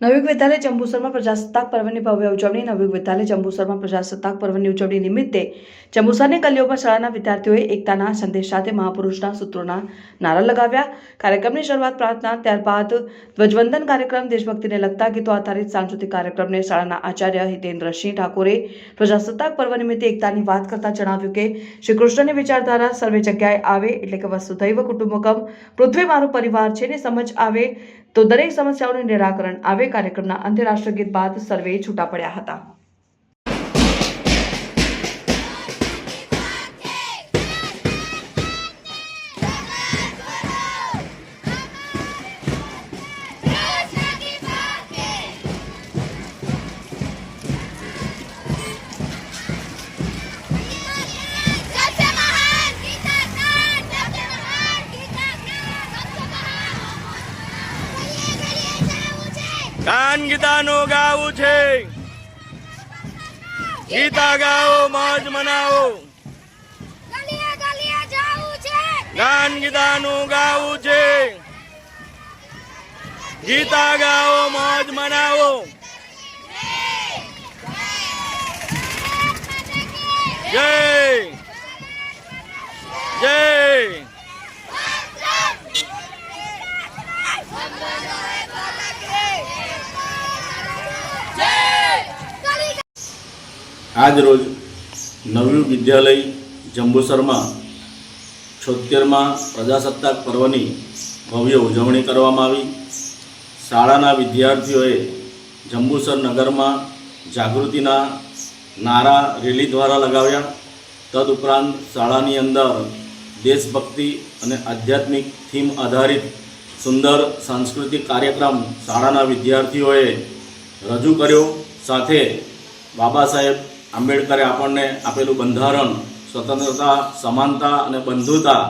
નવયુગ વિદ્યાલય જંબુસરમાં પ્રજાસત્તાક પર્વની ભવ્ય ઉજવણી, નવયુગ વિદ્યાલય જંબુસરમાં પ્રજાસત્તાક પર્વની ઉજવણી નિમિત્તે જંબુસરની કલ્યોમાં શાળાના વિદ્યાર્થીઓએ એકતાના સંદેશ સાથે મહાપુરુષના સૂત્રોના નારા લગાવ્યા. કાર્યક્રમની શરૂઆત પ્રાર્થના, ત્યારબાદ ધ્વજવંદન કાર્યક્રમ, દેશભક્તિને લગતા ગીતો આધારિત સાંસ્કૃતિક કાર્યક્રમને શાળાના આચાર્ય હિતેન્દ્રસિંહ ઠાકોરે પ્રજાસત્તાક પર્વ નિમિત્તે એકતાની વાત કરતા જણાવ્યું કે શ્રી કૃષ્ણની વિચારધારા સર્વે જગ્યાએ આવે એટલે કે વસુધૈવ કુટુંબકમ. પૃથ્વી મારો પરિવાર છે ને સમજ આવે, તો દરેક સમસ્યાઓનું નિરાકરણ આવે. કાર્યક્રમના અંતે રાષ્ટ્રગીત બાદ સર્વે છૂટા પડ્યા હતા. ગાન ગીતાનું ગાવું છે. ગીતા ગાઓ મોજ મનાવો. ગાન ગીતાનું ગાવું છે. ગીતા ગાઓ મોજ મનાવો. જય. આજ રોજ નવયુગ વિદ્યાલય જંબુસરમાં છોતેરમાં પ્રજાસત્તાક પર્વની ભવ્ય ઉજવણી કરવામાં આવી. શાળાના વિદ્યાર્થીઓએ જંબુસર નગરમાં જાગૃતિના નારા રેલી દ્વારા લગાવ્યા. તદુપરાંત શાળાની અંદર દેશભક્તિ અને આધ્યાત્મિક થીમ આધારિત સુંદર સાંસ્કૃતિક કાર્યક્રમ શાળાના વિદ્યાર્થીઓએ રજૂ કર્યો. સાથે બાબા સાહેબ આંબેડકરે આપણને આપેલું બંધારણ, સ્વતંત્રતા, સમાનતા અને બંધુતા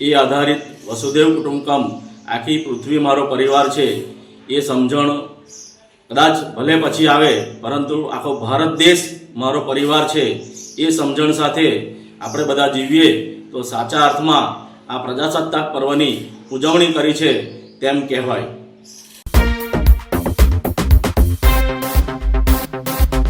એ આધારિત વસુદેવ કુટુંબકમ આખી પૃથ્વી મારો પરિવાર છે. એ સમજણ કદાચ ભલે પછી આવે, પરંતુ આખો ભારત દેશ મારો પરિવાર છે. એ સમજણ સાથે આપણે બધા જીવીએ તો સાચા અર્થમાં આ પ્રજાસત્તાક પર્વની ઉજવણી કરી છે તેમ કહેવાય.